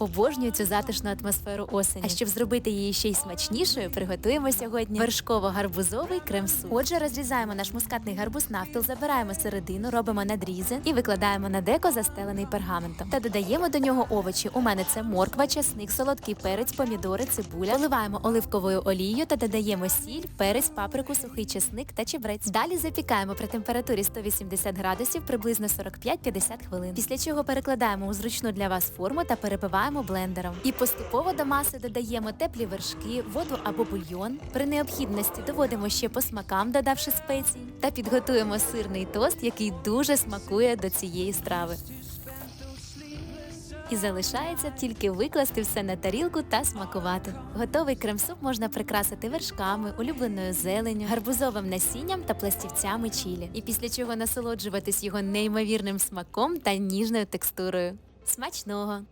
Обожнюю цю затишну атмосферу осені. А щоб зробити її ще й смачнішою, приготуємо сьогодні вершково-гарбузовий крем-суп. Отже, розрізаємо наш мускатний гарбуз навпіл, забираємо середину, робимо надрізи і викладаємо на деко застелений пергаментом. Та додаємо до нього овочі. У мене це морква, часник, солодкий перець, помідори, цибуля. Поливаємо оливковою олією та додаємо сіль, перець, паприку, сухий чесник та чебрець. Далі запікаємо при температурі 180 градусів приблизно 45-50 хвилин. Після чого перекладаємо у зручну для вас форму та перебиваємо блендером. І поступово до маси додаємо теплі вершки, воду або бульйон. При необхідності доводимо ще по смакам, додавши спецій, та підготуємо сирний тост, який дуже смакує до цієї страви. І залишається тільки викласти все на тарілку та смакувати. Готовий крем-суп можна прикрасити вершками, улюбленою зеленню, гарбузовим насінням та пластівцями чілі. І після чого насолоджуватись його неймовірним смаком та ніжною текстурою. Смачного!